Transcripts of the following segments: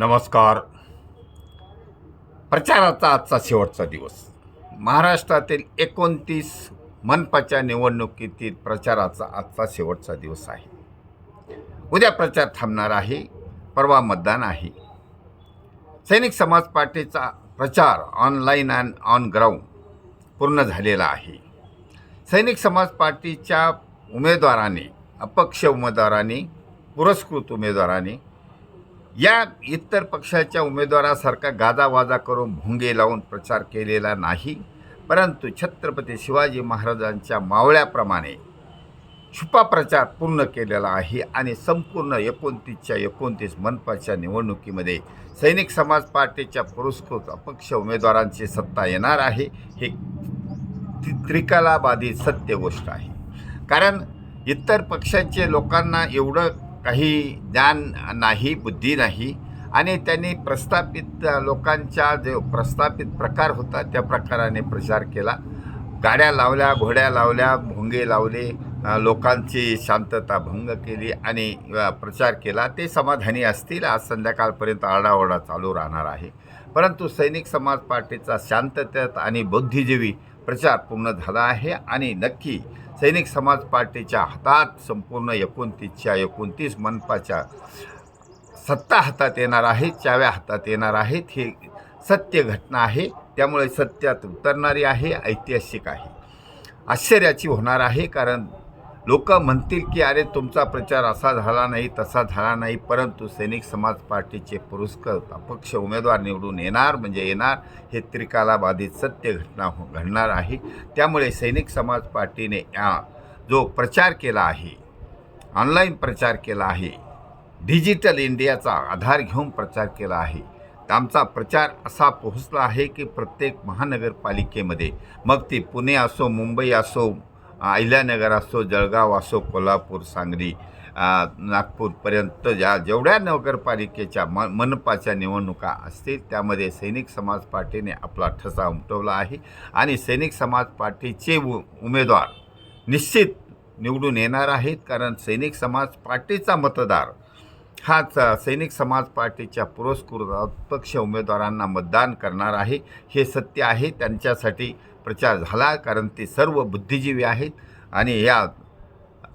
नमस्कार. प्रचाराचा आजचा शेवटचा दिवस. महाराष्ट्रातील एकोणतीस मनपाच्या निवडणुकीतील प्रचाराचा आजचा शेवटचा दिवस आहे. उद्या प्रचार थांबणार आहे परवा मतदान आहे. सैनिक समाज पार्टीचा प्रचार ऑनलाईन अँड ऑन ग्राउंड पूर्ण झालेला आहे. सैनिक समाज पार्टीच्या उमेदवाराने अपक्ष उमेदवाराने पुरस्कृत उमेदवाराने या इतर पक्षाच्या उमेदवारासारखा गाजावाजा करून भोंगे लावून प्रचार केलेला नाही परंतु छत्रपती शिवाजी महाराजांच्या मावळ्याप्रमाणे छुपा प्रचार पूर्ण केलेला आहे आणि संपूर्ण एकोणतीसच्या एकोणतीस मनपाच्या निवडणुकीमध्ये सैनिक समाज पार्टीच्या पुरस्कृत अपक्ष उमेदवारांची सत्ता येणार आहे हे ति त्रिकलाबाधित सत्य गोष्ट आहे. कारण इतर पक्षांचे लोकांना एवढं काही ज्ञान नाही बुद्धी नाही. आणि त्यांनी प्रस्थापित लोकांच्या जे प्रस्थापित प्रकार होता त्या प्रकाराने प्रचार केला. गाड्या लावल्या घोड्या लावल्या भोंगे लावले लोकांची शांतता भंग केली आणि प्रचार केला. ते समाधानी असतील आज संध्याकाळपर्यंत आरडाओरडा चालू राहणार आहे. परंतु सैनिक समाज पार्टीचा शांततेत आणि बुद्धिजीवी प्रचार पूर्ण झाला आहे. आणि नक्की सैनिक समाज पार्टीच्या हातात संपूर्ण एकोणतीसच्या एकोणतीस मनपाच्या सत्ता हातात येणार आहेत चाव्या हातात येणार आहेत ही सत्य घटना आहे. त्यामुळे सत्यात उतरणारी आहे ऐतिहासिक आहे. आश्चर्याची होणार आहे कारण लोक म्हणतील की अरे तुमचा प्रचार असा झाला नाही तसा झाला नाही. परंतु सैनिक समाज पार्टीचे पुरस्कार अपक्ष उमेदवार निवडून येणार म्हणजे येणार हे त्रिकालाबाधित सत्य घटना हो घडणार आहे. त्यामुळे सैनिक समाज पार्टीने या जो प्रचार केला आहे ऑनलाईन प्रचार केला आहे डिजिटल इंडियाचा आधार घेऊन प्रचार केला आहे आमचा प्रचार असा पोहोचला आहे की प्रत्येक महानगरपालिकेमध्ये मग ती पुणे असो मुंबई असो अहिल्यानगर असो जळगाव असो कोल्हापूर सांगली नागपूरपर्यंत ज्या जेवढ्या नगरपालिकेच्या म मनपाच्या निवडणुका असतील त्यामध्ये सैनिक समाज पार्टीने आपला ठसा उमटवला आहे आणि सैनिक समाज पार्टीचे उ उमेदवार निश्चित निवडून येणार आहेत कारण सैनिक समाज पार्टीचा मतदार हाच सैनिक समाज पार्टीच्या पुरस्कृत अपक्ष उमेदवारांना मतदान करणार आहे. हे सत्य आहे. त्यांच्यासाठी प्रचार झाला कारण ते सर्व बुद्धिजीवी आहेत. आणि या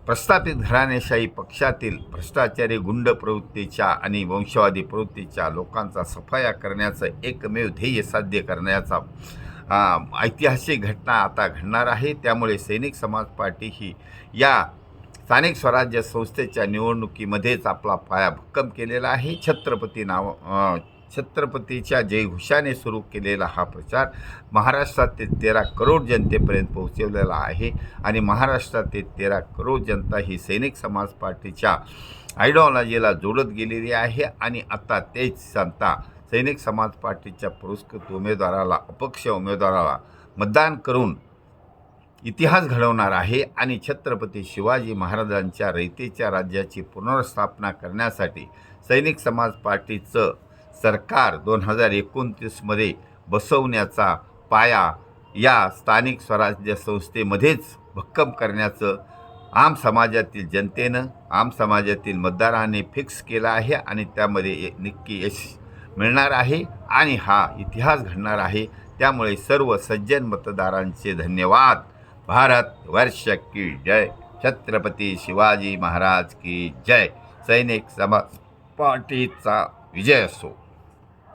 प्रस्थापित घराणेशाही पक्षातील भ्रष्टाचारी गुंड प्रवृत्तीच्या आणि वंशवादी प्रवृत्तीच्या लोकांचा सफाया करण्याचं एकमेव ध्येय साध्य करण्याचा ऐतिहासिक घटना आता घडणार आहे. त्यामुळे सैनिक समाज पार्टी ही या स्थानिक स्वराज्य संस्थेच्या निवडणुकीमध्येच आपला पाया भक्कम केलेला आहे. छत्रपती नाव छत्रपतीच्या जयघोषाने सुरू केलेला हा प्रचार महाराष्ट्रातील तेरा करोड जनतेपर्यंत पोहोचवलेला आहे आणि महाराष्ट्रातील तेरा करोड जनता ही सैनिक समाज पार्टीच्या आयडिओलॉजीला जोडत गेलेली आहे आणि आता तेच जनता सैनिक समाज पार्टीच्या पुरस्कृत उमेदवाराला अपक्ष उमेदवाराला मतदान करून इतिहास घडवणार आहे आणि छत्रपती शिवाजी महाराजांच्या रयतेच्या राज्याची पुनर्स्थापना करण्यासाठी सैनिक समाज पार्टीचं सरकार दोन हजार एकोणतीसमध्ये बसवण्याचा पाया या स्थानिक स्वराज्य संस्थेमध्येच भक्कम करण्याचं आम समाजातील जनतेनं आम समाजातील मतदाराने फिक्स केला आहे आणि त्यामध्ये ए- नक्की यश मिळणार आहे आणि हा इतिहास घडणार आहे. त्यामुळे सर्व सज्जन मतदारांचे धन्यवाद. भारत वर्ष की जय। छत्रपती शिवाजी महाराज की जय। सैनिक समाज पार्टीचा विजय असो।